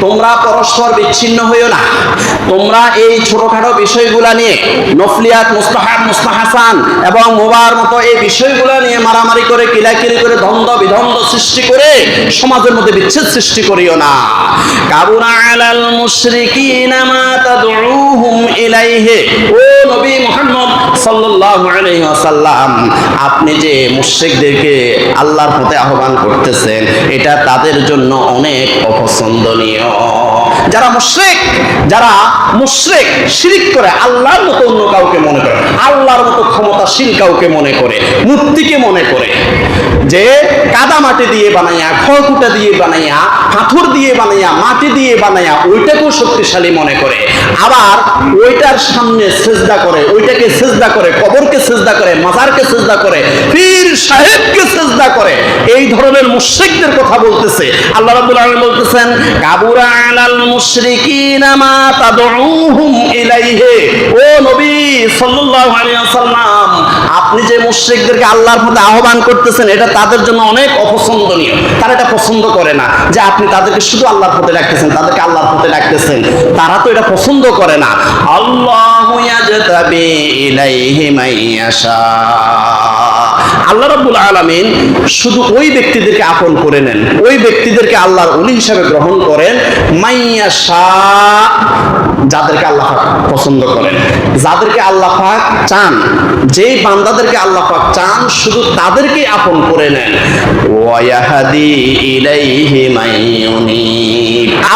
তোমরা পরস্পর বিচ্ছিন্ন হইও না। তোমরা এই ছোটখাটো বিষয়গুলো নিয়ে নফলিয়াত, মুস্তাহাব, মুস্তাহাসান এবং মোবার মতো এই বিষয়গুলো নিয়ে মারামারি করে, কিলাকিলি করে, দ্বন্দ্ব বিদ্বন্দ্ব সৃষ্টি করে সমাজের মধ্যে বিচ্ছেদ সৃষ্টি করিও না। কাবুরা আলাল মুশরিকিনা মা তাদউহুম ইলাইহি। ও নবী মুহাম্মদ ওয়াসাল্লাম আপনি যে মুশ্রিকদেরকে আল্লাহর পথে আহ্বান করতেছেন এটা তাদের জন্য অনেক অপছন্দনীয়। যারা মুশরিক যারা মুশরিক, শিরিক করে আল্লাহর মতো অন্য কাউকে মনে করে, আল্লাহর মতো ক্ষমতাশীল কাউকে মনে করে, মূর্তিকে মনে করে, যে কাদা মাটি দিয়ে বানাইয়া খড়কুটা দিয়ে বানাইয়া, পাথর দিয়ে বানাইয়া, মাটি দিয়ে বানাইয়া, ওইটাকেও শক্তিশালী মনে করে। আবার ওইটার সামনে সেজদা করে, ওইটাকে সেজদা করে, কবরকে সেজদা করে, মাজারকে সেজদা করে, পীর সাহেবকে সেজদা করে ধরনের মুশরিকদের কথা বলতেছে। আল্লাহ রাব্বুল আলামিন বলতেছেন, কাবুরা আলাল মুশরিকিনা মা তাদউহুম ইলাইহি। ও নবী সাল্লাল্লাহু আলাইহি ওয়াসাল্লাম, আপনি যে মুশরিকদেরকে আল্লাহর পথে আহ্বান করতেছেন, এটা তাদের জন্য অনেক অপছন্দনীয়। তারা এটা পছন্দ করে না যে আপনি তাদেরকে শুধু আল্লাহর পথে ডাকতেছেন, তাদেরকে আল্লাহর পথে ডাকতেছেন। তারা তো এটা পছন্দ করে না। আল্লাহু ইয়াজতাবি ইলাইহি মাইয়াশা আল্লাহ রাব্বুল আলামিন শুধু ওই ব্যক্তিদেরকে আপন করে নেন, ওই ব্যক্তিদেরকে আল্লাহর হিসাবে গ্রহণ করেন মাইয়াশা যাদেরকে আল্লাহ পছন্দ করেন। যাদেরকে আল্লাহ পাক চান বান্দাদেরকে আল্লাহ পাক চান, শুধু তাদেরকে আপন করে নেন। ওয়ায়াহাদি ইলাইহি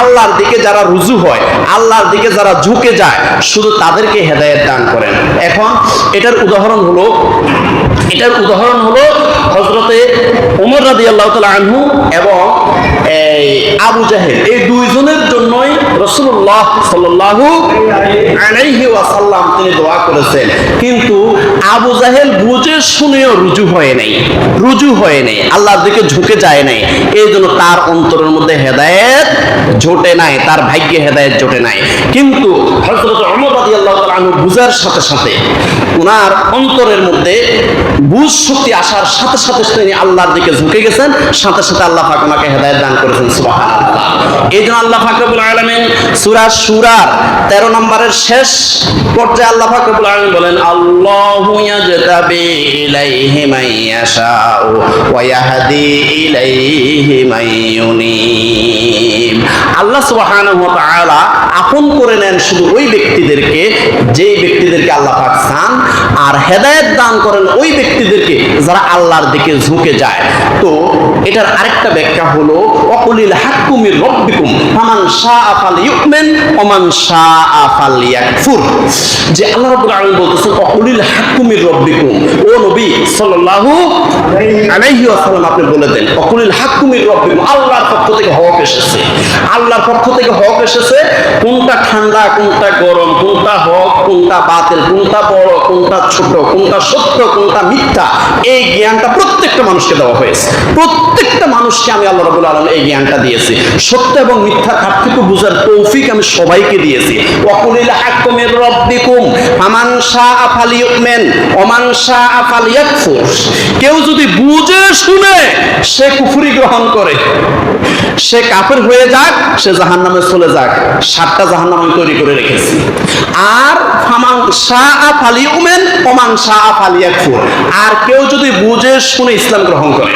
আল্লাহর দিকে যারা রুজু হয়, আল্লাহর দিকে যারা ঝুঁকে যায়, শুধু তাদেরকে হেদায়েত দান করেন। এখন এটার উদাহরণ হলো, এটার উদাহরণ হলো হজরতে ওমর রাদি আল্লাহ আনহু এবং আবু জাহেল। এই দুইজনের জন্যই রসুল্লাহ সাল্লাল্লাহু আলাইহি ওয়াসাল্লাম তিনি দোয়া করেছেন। কিন্তু আবু জাহেল বুঝে শুনেও রুজু হয় নাই, রুজু হয় নাই, আল্লাহর দিকে ঝুঁকে যায় নাই। এই জন্য তার অন্তরের মধ্যে হেদায়েত জোটে নাই, তার ভাগ্যে হেদায়েত জোটে নাই। কিন্তু হজরত তালা বুঝার সাথে সাথে ওনার অন্তরের মধ্যে বুঝ শক্তি আসার সাথে সাথে তিনি আল্লাহর দিকে ঝুঁকে গেছেন, সাথে সাথে আল্লাহ পাক ওনাকে হেদায়েত দান করেছেন, সুবহানাল্লাহ। এই জন্য আল্লাহ পাক রব্বুল আলামিন সূরা সূরার 13 নম্বরের শেষ পর্যায়ে আল্লাহ পাক রব্বুল আলামিন বলেন, আল্লাহু ইয়াজতাবি ইলাইহি মাইয়াশাউ ওয়া ইয়াহদি ইলাইহি মাইয়ুনিব আল্লাহ তাআলা আপন করে নেন শুধু ওই ব্যক্তিদেরকে, যেই ব্যক্তিদেরকে আল্লাহ পাক চান, আর হেদায়ত দান করেন ওই ব্যক্তিদেরকে যারা আল্লাহর দিকে ঝুঁকে যায়। তো এটার আরেকটা ব্যাখ্যা হলো, অকুলিল হাক্কুমির রব্বিকুম, ফামান ফালইউমিন ওমান শাআ ফালইয়াকফুর যে আল্লাহ রাব্বুল আলামিন বলতেছেন, অকুলিল রব্বিকুম। ও নবী সাল্লাল্লাহু আলাইহি ওয়াসাল্লাম আপনি বলে দেন, অকুলিল রব্বিকুম, আল্লাহর পক্ষ থেকে হক এসেছে। আল্লাহর পক্ষ থেকে হক এসেছে, কোনটা ঠান্ডা, কোনটা গরম, কোনটা হক, কোনটা বাতিল, কোনটা বড়, কোনটা ছোট, কোনটা সত্য, কোনটা মিথ্যা, এই জ্ঞানটা প্রত্যেকটা মানুষকে দেওয়া হয়েছে। প্রত্যেকটা মানুষকে আমি আল্লাহ রাবুল আলম এই জ্ঞানটা দিয়েছি। সত্য এবং মিথ্যা পার্থক্য বুঝার তৌফিক আমি সবাইকে দিয়েছি। অকুলিল হাক্কুমের রব্বিকুম, ফামান শাআ ফালিউমিন ওমান শাআ ফালিয়াকফুর। কেউ যদি বুঝে শুনে সে কুফরি গ্রহণ করে, সে কাফের হয়ে যাক, সে জাহান্নামে চলে যাক। সাতটা জাহান্নাম আমি তৈরি করে রেখেছি। আর ফামান শাহ ফালি উমেন ওমান শাহ ফালিয়াকফুর। আর কেউ যদি বুঝে শুনে ইসলাম গ্রহণ করে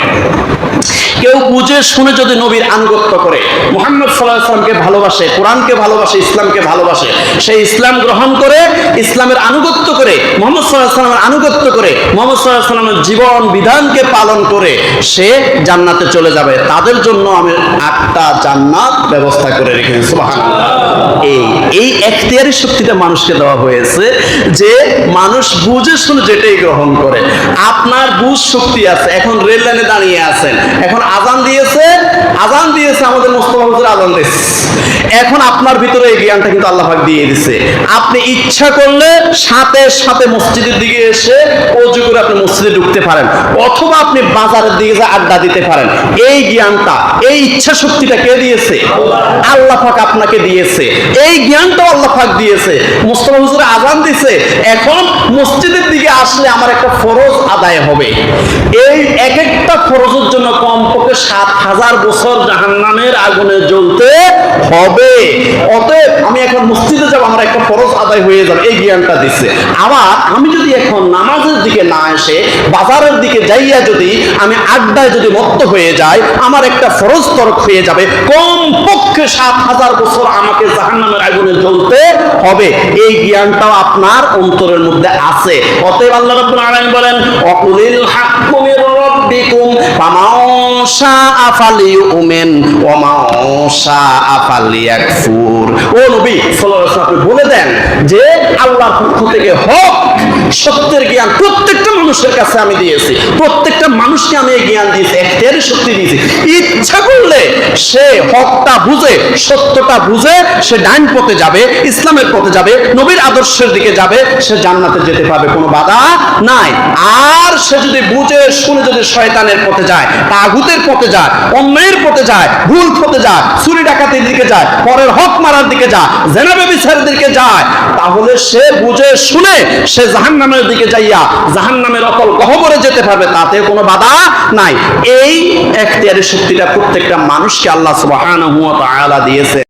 কেউ বুঝে শুনে যদি নবীর আনুগত্য করে, মোহাম্মদ সাল্লাহ ইসলামকে ভালোবাসে, কোরআনকে ভালোবাসে, ইসলামকে ভালোবাসে সে ইসলাম গ্রহণ করে, ইসলামের আনুগত্য করে, মোহাম্মদ সাল্লাহ সাল্লামের আনুগত্য করে, মোহাম্মদ সাল্লাহ সাল্লামের জীবন বিধানকে পালন করে, সে জান্নাতে চলে যাবে। তাদের জন্য আমি আটটা জান্নাত ব্যবস্থা করে রেখেছি। সুবহানাল্লাহ। এই এই এখতিয়ারি শক্তিটা মানুষকে দেওয়া হয়েছে যে মানুষ বুঝে শুনে যেটাই গ্রহণ করে। আপনার বুঝ শক্তি আছে, এখন রেল লাইনে দাঁড়িয়ে আছেন। এখন আজান দিয়েছে আজান দিয়েছে, আমাদের মোস্তফা হুজুর আজান দিয়েছে। এখন আপনার ভিতরে এই জ্ঞানটা কিন্তু আল্লাহ দিয়ে দিছে। আপনি ইচ্ছা করলে সাথে সাথে মসজিদের দিকে এসে অজু করে আপনি মসজিদে ঢুকতে পারেন, অথবা আপনি বাজারের দিকে যা আড্ডা দিতে পারেন। এই জ্ঞানটা, এই ইচ্ছা শক্তিটা কে দিয়েছে? আল্লাহ পাক আপনাকে দিয়েছে। এই জ্ঞানটাও আল্লাহ পাক দিয়েছে। মুস্তফা হুজুর আজান দিছে। এখন মসজিদের দিকে আসলে আমার একটা ফরজ আদায় হবে। এই এক একটা ফরজের জন্য কমপক্ষে পক্ষে সাত হাজার বছর জাহান্নামের আগুনে জ্বলতে হবে। অতএব আমি এখন মসজিদে যাব, আমার একটা ফরজ আদায় হয়ে যাবে, এই জ্ঞানটা দিচ্ছে আবার আমি যদি এখন নামাজের দিকে না এসে বাজারের দিকে যাইয়া যদি আমি আড্ডায় যদি মত্ত হয়ে যাই, আমার একটা ফরজ তরক হয়ে যাবে। কম পক্ষে সাত হাজার বছর আমাকে জাহান্নামের আগুনে জ্বলতে হবে। এই জ্ঞানটাও আপনার অন্তরের মধ্যে আছে। অতএব আল্লাহ রাব্বুল আলামিন বলেন, অকুলিল হাক্কুমির রব্বিকুম রাব্বিকুম ফামান শাআ ফালিউমিন ওয়া মান শাআ ফালিয়াকফুর ও নবী আপনি বলে দেন যে আল্লাহর পক্ষ থেকে সত্যের জ্ঞান প্রত্যেকটা মানুষের কাছে আমি দিয়েছি। প্রত্যেকটা মানুষকে আমি জ্ঞান দিয়েছি শক্তি দিয়েছি। ইচ্ছা করলে সে হকটা বুঝে, সত্যটা বুঝে, সে ডাইন পথে যাবে, ইসলামের পথে যাবে, নবীর আদর্শের দিকে যাবে, সে জান্নাতে যেতে পারবে, কোনো বাধা নাই। আর সে যদি বুঝে, শুনে যদি শয়তানের পথে যায় তাগুতের পথে যায়, অন্যের পথে যায়, ভুল পথে যায়, চুরি ডাকাতির দিকে যায়, পরের হক মারার দিকে যায় জেনাবে বিচারের দিকে যায়। তাহলে সে বুঝে শুনে সে জাহান নামের দিকে যাইয়া জাহান নামের অকল গহবরে যেতে পারবে তাতে কোনো বাধা নাই। এই এখতিয়ারের শক্তিটা প্রত্যেকটা মানুষকে আল্লাহ তাআলা দিয়েছে।